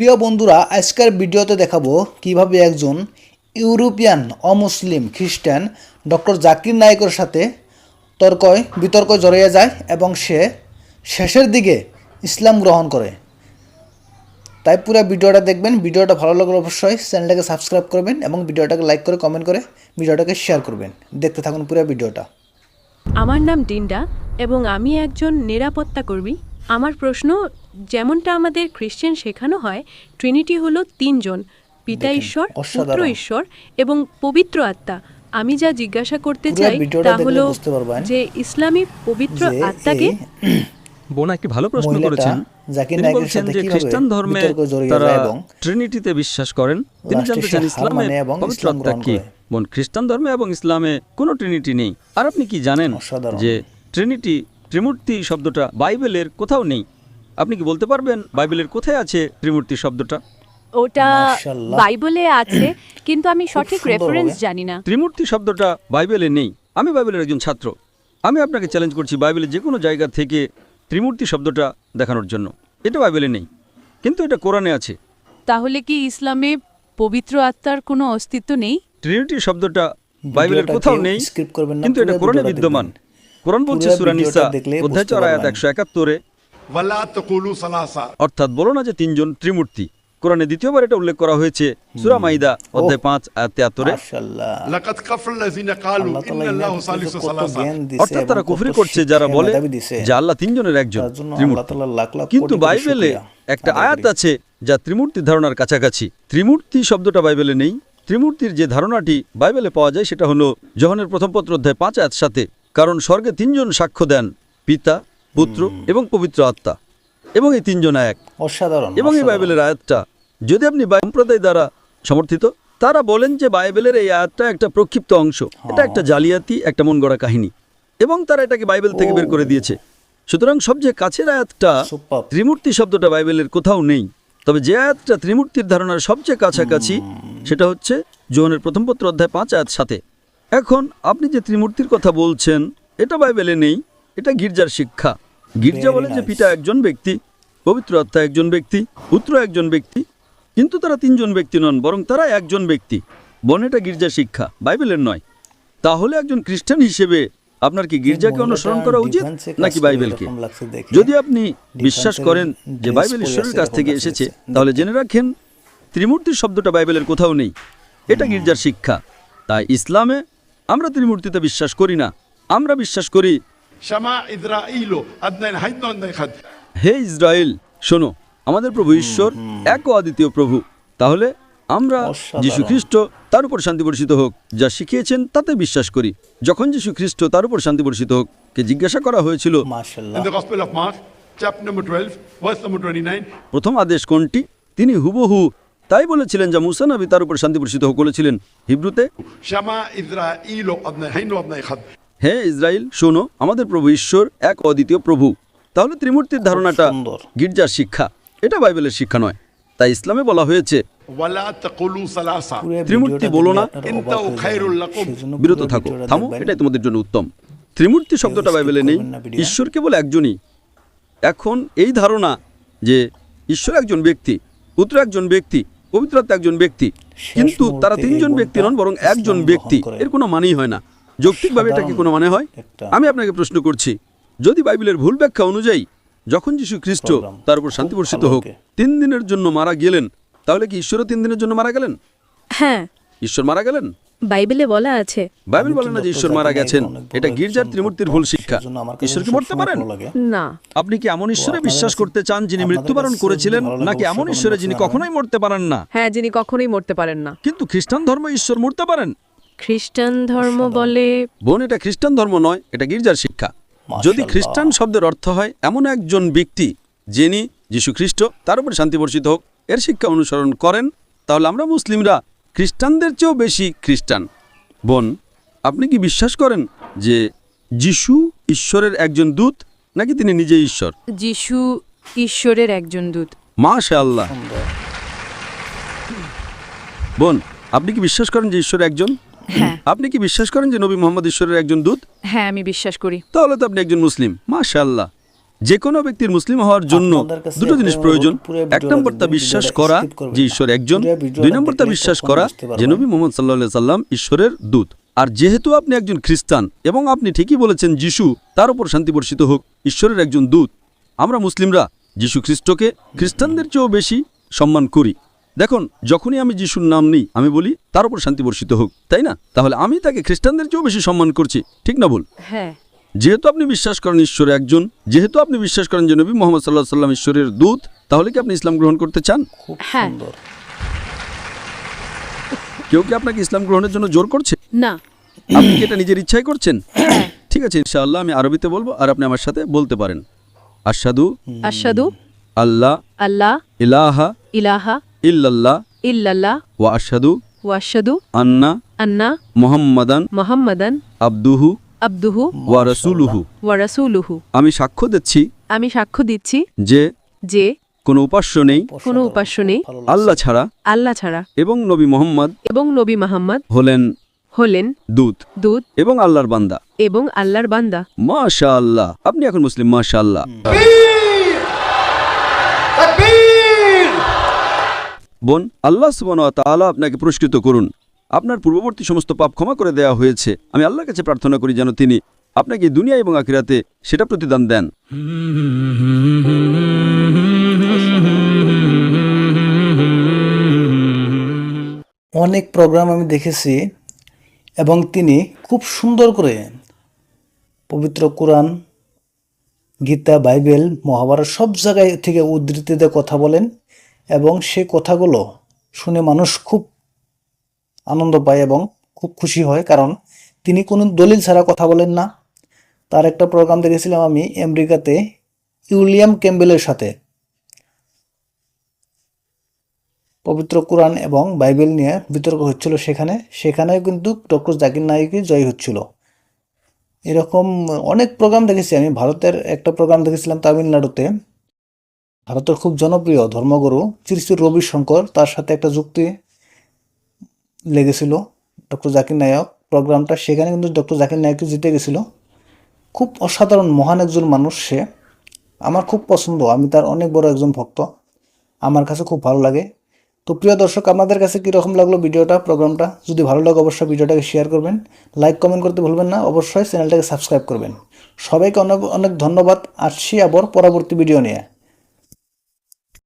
প্রিয় বন্ধুরা, আজকের ভিডিওতে দেখাবো কীভাবে একজন ইউরোপিয়ান অমুসলিম খ্রিস্টান ডক্টর জাকির নায়কের সাথে তর্কয়, বিতর্ক জড়িয়ে যায় এবং সে শেষের দিকে ইসলাম গ্রহণ করে। তাই পুরো ভিডিওটা দেখবেন, ভিডিওটা ভালো লাগলে অবশ্যই চ্যানেলটাকে সাবস্ক্রাইব করবেন এবং ভিডিওটাকে লাইক করে, কমেন্ট করে ভিডিওটাকে শেয়ার করবেন। দেখতে থাকুন পুরো ভিডিওটা। আমার নাম ডিন্ডা এবং আমি একজন নিরাপত্তা কর্মী আমার প্রশ্ন যেমনটা আমাদের খ্রিশ্চান শেখানো হয় ট্রিনিটি হলো তিনজন পিতা ঈশ্বর পুত্র ঈশ্বর এবং পবিত্র আত্মা। আমি যা জিজ্ঞাসা করতে চাই তা হলো যে ইসলামী পবিত্র আত্মাকে বোনা একটি ভালো প্রশ্ন করেছেন। তিনি বলছেন যে খ্রিস্টান ধর্মে তারা ট্রিনিটিতে বিশ্বাস করেন। তিনি জানতে চান ইসলামে মানে পবিত্র আত্মা কি? বোন খ্রিস্টান ধর্মে এবং ইসলামে কোনো ট্রিনিটি নেই। আর আপনি কি জানেন যে ট্রিনিটি ত্রিমূর্তি শব্দটা বাইবেলের কোথাও নেই? আপনি কি বলতে পারবেন বাইবেলের কোথায় আছে ত্রিমূর্তি শব্দটা? ওটা বাইবেলে আছে কিন্তু আমি সঠিক রেফারেন্স জানি না। ত্রিমূর্তি শব্দটা বাইবেলে নেই। আমি বাইবেলের একজন ছাত্র। আমি আপনাকে চ্যালেঞ্জ করছি বাইবেলের যে কোনো জায়গা থেকে ত্রিমূর্তি শব্দটা দেখানোর জন্য। এটা বাইবেলে নেই কিন্তু এটা কোরআনে আছে। তাহলে কি ইসলামে পবিত্র আত্মার কোনো অস্তিত্ব নেই? ত্রিমূর্তি শব্দটা বাইবেলের কোথাও নেই কিন্তু এটা কোরআনে বিদ্যমান। কোরআন বলছে সুরানিসা অধ্যায় চর আয়াত একশো একাত্তরে অর্থাৎ বলো না যে তিনজন ত্রিমূর্তি। কোরআনে দ্বিতীয়বার এটা উল্লেখ করা হয়েছে। সুরা মাইদা অধ্যায় পাঁচ তেয়াত্তরে। অর্থাৎ তারা কুফরি করছে যারা বলে যে আল্লাহ তিনজনের একজন কিন্তু বাইবেলে একটা আয়াত আছে যা ত্রিমূর্তি ধারণার কাছাকাছি। ত্রিমূর্তি শব্দটা বাইবেলে নেই। ত্রিমূর্তির যে ধারণাটি বাইবেলে পাওয়া যায় সেটা হলো জহনের প্রথম পত্র অধ্যায় পাঁচ আয়াত সাথে কারণ স্বর্গে তিনজন সাক্ষ্য দেন পিতা পুত্র এবং পবিত্র আত্মা এবং এই তিনজন এক। অসাধারণ এবং এই বাইবেলের আয়াতটা যদি আপনি সম্প্রদায় দ্বারা সমর্থিত তারা বলেন যে বাইবেলের এই আয়াতটা একটা প্রক্ষিপ্ত অংশ। এটা একটা জালিয়াতি একটা মন গড়া কাহিনী। এবং তারা এটাকে বাইবেল থেকে বের করে দিয়েছে। সুতরাং সবচেয়ে কাছের আয়াতটা ত্রিমূর্তি শব্দটা বাইবেলের কোথাও নেই। তবে যে আয়াতটা ত্রিমূর্তির ধারণার সবচেয়ে কাছাকাছি সেটা হচ্ছে জোহনের প্রথম পত্র অধ্যায় পাঁচ আয়াত সাথে। এখন আপনি যে ত্রিমূর্তির কথা বলছেন এটা বাইবেলে নেই। এটা গির্জার শিক্ষা। গির্জা বলে যে পিতা একজন ব্যক্তি পবিত্র আত্মা একজন ব্যক্তি পুত্র একজন ব্যক্তি কিন্তু তারা তিনজন ব্যক্তি নন বরং তারা একজন ব্যক্তি। বন এটা গির্জা শিক্ষা বাইবেলের নয়। তাহলে একজন খ্রিস্টান হিসেবে আপনার কি গির্জাকে অনুসরণ করা উচিত নাকি বাইবেলকে। যদি আপনি বিশ্বাস করেন যে বাইবেল ঈশ্বরের কাছ থেকে এসেছে তাহলে জেনে রাখেন ত্রিমূর্তির শব্দটা বাইবেলের কোথাও নেই। এটা গির্জার শিক্ষা। তাই ইসলামে আমরা ত্রিমূর্তিতে বিশ্বাস করি না। আমরা বিশ্বাস করি হে ইসরায়েল শোনো আমাদের প্রভু ঈশ্বর এক ও আদিতীয় প্রভু। তাহলে আমরা যীশু খ্রিস্ট তার উপর শান্তি বর্ষিত হোক যা শিখিয়েছেন তাতে বিশ্বাস করি। যখন যীশু খ্রিস্ট তার উপর শান্তি বর্ষিত হোক কে জিজ্ঞাসা করা হয়েছিল প্রথম আদেশ কোনটি? তিনি হুবহু তাই বলেছিলেন যা মুসানাবি তার উপর শান্তি বর্ষিত হোক বলেছিলেন। হিব্রুতে হে ইসরায়েল শোনো আমাদের প্রভু ঈশ্বর এক অদ্বিতীয় প্রভু। তাহলে ত্রিমূর্তির ধারণাটা গির্জার শিক্ষা। এটা বাইবেলের শিক্ষা নয়। তাই ইসলামে বলা হয়েছে ত্রিমূর্তি বলো না বিরত থাকো। থামো এটাই তোমাদের জন্য উত্তম। ত্রিমূর্তি শব্দটা বাইবেলে নেই ঈশ্বর কেবল একজনই। এখন এই ধারণা যে ঈশ্বর একজন ব্যক্তি পুত্র একজন ব্যক্তি পবিত্রত্ব একজন ব্যক্তি কিন্তু তারা তিনজন ব্যক্তি নন বরং একজন ব্যক্তি। এর কোনো মানেই হয় না। যৌক্তিকভাবে এটা কি কোনো মানে হয়? আমি আপনাকে প্রশ্ন করছি যদি বাইবেলের ভুল ব্যাখ্যা অনুযায়ী যখন যীশু খ্রিস্ট তার উপর শান্তি বর্ষিত হোক তিন দিনের জন্য মারা গেলেন তাহলে কি ঈশ্বরও তিন দিনের জন্য মারা গেলেন? হ্যাঁ। ঈশ্বর মারা গেলেন? বাইবেলে বলা আছে। বাইবেল বলে না যে ঈশ্বর মারা গেছেন এটা গির্জার ত্রিমূর্তির ভুল শিক্ষা। ঈশ্বর কি মরতে পারেন? না। আপনি কি এমন ঈশ্বরে বিশ্বাস করতে চান যিনি মৃত্যুবরণ করেছিলেন নাকি এমন ঈশ্বরে যিনি কখনোই মরতে পারেন না? হ্যাঁ যিনি কখনোই মরতে পারেন না। কিন্তু খ্রিস্টান ধর্ম ঈশ্বর মরতে পারেন? খ্রিস্টান ধর্ম বলে? বোন এটা খ্রিস্টান ধর্ম নয় এটা গির্জার শিক্ষা। যদি খ্রিস্টান শব্দের অর্থ হয় এমন একজন ব্যক্তি যিনি যীশু খ্রিস্ট তার উপর শান্তি বর্ষিত হোক এর শিক্ষা অনুসরণ করেন তাহলে আমরা মুসলিমরা খ্রিস্টানদের চেয়েও বেশি খ্রিস্টান। বোন আপনি কি বিশ্বাস করেন যে যিশু ঈশ্বরের একজন দূত নাকি তিনি নিজে ঈশ্বর? যিশু ঈশ্বরের একজন দূত। মাশা আল্লাহ বোন আপনি কি বিশ্বাস করেন যে ঈশ্বর একজন? হ্যাঁ। আপনি কি বিশ্বাস করেন যে নবী মোহাম্মদ ঈশ্বরের একজন দূত? হ্যাঁ আমি বিশ্বাস করি। তাহলে তো আপনি একজন মুসলিম। মাশা আল্লাহ যে কোনো ব্যক্তির মুসলিম হওয়ার জন্য দুটো জিনিস প্রয়োজন। এক নম্বর তা বিশ্বাস করা যে। ঈশ্বর একজন। দুই নম্বর তা বিশ্বাস করা যে নবী মোহাম্মদ সাল্লাহ সাল্লাম ঈশ্বরের দূত। আর যেহেতু আপনি একজন খ্রিস্টান এবং আপনি ঠিকই বলেছেন যিশু তার উপর শান্তি বর্ষিত হোক ঈশ্বরের একজন দূত। আমরা মুসলিমরা যিশু খ্রিস্টকে খ্রিস্টানদের চেয়েও বেশি সম্মান করি। দেখুন যখনই আমি যিশুর নাম নিই আমি বলি তার উপর শান্তি বর্ষিত হোক তাই না? তাহলে আমি তাকে খ্রিস্টানদের চেয়েও বেশি সম্মান করছি ঠিক না বল হ্যাঁ। যেহেতু আপনি বিশ্বাস করেন ঈশ্বর একজন যেহেতু আপনি বিশ্বাস করেন যে নবী মোহাম্মদ সাল্লাহ সাল্লাম ঈশ্বরের দূত তাহলে কি আপনি ইসলাম গ্রহণ করতে চান? খুব হ্যাঁ। সুন্দর। কেউ কি আপনাকে ইসলাম গ্রহণের জন্য জোর করছে? না। আপনি কি এটা নিজের ইচ্ছাই করছেন? ঠিক আছে ইনশাআল্লাহ আমি আরবিতে বলব আর আপনি আমার সাথে বলতে পারেন। আশাদু আশাদু আল্লাহ আল্লাহ ইলাহা ইলাহা ইল্লাল্লাহ ইল্লাল্লাহ ওয়া আশহাদু ওয়াশাদু আন্না আন্না মুহাম্মাদান মোহাম্মদান আবদুহু আব্দুহু ওয়া রাসূলুহু। ওয়া রাসূলুহু। আমি সাক্ষ্য দিচ্ছি আমি সাক্ষ্য দিচ্ছি যে যে কোনো উপাস্য নেই। কোনো উপাস্য নেই। আল্লাহ ছাড়া আল্লাহ ছাড়া এবং নবী মোহাম্মদ এবং নবী মুহাম্মদ হলেন হলেন দূত দূত এবং আল্লাহর বান্দা। এবং আল্লাহর বান্দা। মাশা আল্লাহ আপনি এখন মুসলিম মাশা আল্লাহ বোন, আল্লাহ সুবান তাআলা আপনাকে পুরস্কৃত করুন। আপনার পূর্ববর্তী সমস্ত পাপ ক্ষমা করে দেওয়া হয়েছে। আমি আল্লাহর কাছে প্রার্থনা করি যেন তিনি আপনাকে দুনিয়া এবং আখিরাতে সেটা প্রতিদান দেন। অনেক প্রোগ্রাম আমি দেখেছি এবং তিনি খুব সুন্দর করে পবিত্র কোরআন, গীতা, বাইবেল, মহাভারত সব জায়গায় থেকে উদ্ধৃতিতে কথা বলেন। এবং সে কথাগুলো শুনে মানুষ খুব আনন্দ পায় এবং খুব খুশি হয়। কারণ তিনি কোনো দলিল ছাড়া কথা বলেন না। তার একটা প্রোগ্রাম দেখেছিলাম আমি, আমেরিকাতে উইলিয়াম ক্যাম্বেলের সাথে। পবিত্র কোরআন এবং বাইবেল নিয়ে বিতর্ক হচ্ছিল সেখানে। সেখানেও কিন্তু ডক্টর জাকির নাইকই জয় হচ্ছিল। এরকম অনেক প্রোগ্রাম দেখেছি আমি। ভারতের একটা প্রোগ্রাম দেখেছিলাম তামিলনাড়ুতে। ভারতের খুব জনপ্রিয় ধর্মগুরু শ্রী রবিশঙ্কর, তার সাথে একটা যুক্তি লেগেছিল, ডক্টর জাকির নায়ক। প্রোগ্রামটা সেখানে কিন্তু ডক্টর জাকির নায়ক জিতে গেছিল। খুব অসাধারণ, মহান একজন মানুষ সে। আমার খুব পছন্দ, আমি তার অনেক বড় একজন ভক্ত। আমার কাছে খুব ভালো লাগে। তো প্রিয় দর্শক, আপনাদের কাছে কীরকম লাগল ভিডিওটা, প্রোগ্রামটা? যদি ভালো লাগে অবশ্যই ভিডিওটাকে শেয়ার করবেন। লাইক কমেন্ট করতে ভুলবেন না। অবশ্যই চ্যানেলটাকে সাবস্ক্রাইব করবেন। সবাইকে অনেক অনেক ধন্যবাদ। আসছি আবার পরবর্তী ভিডিও নিয়ে।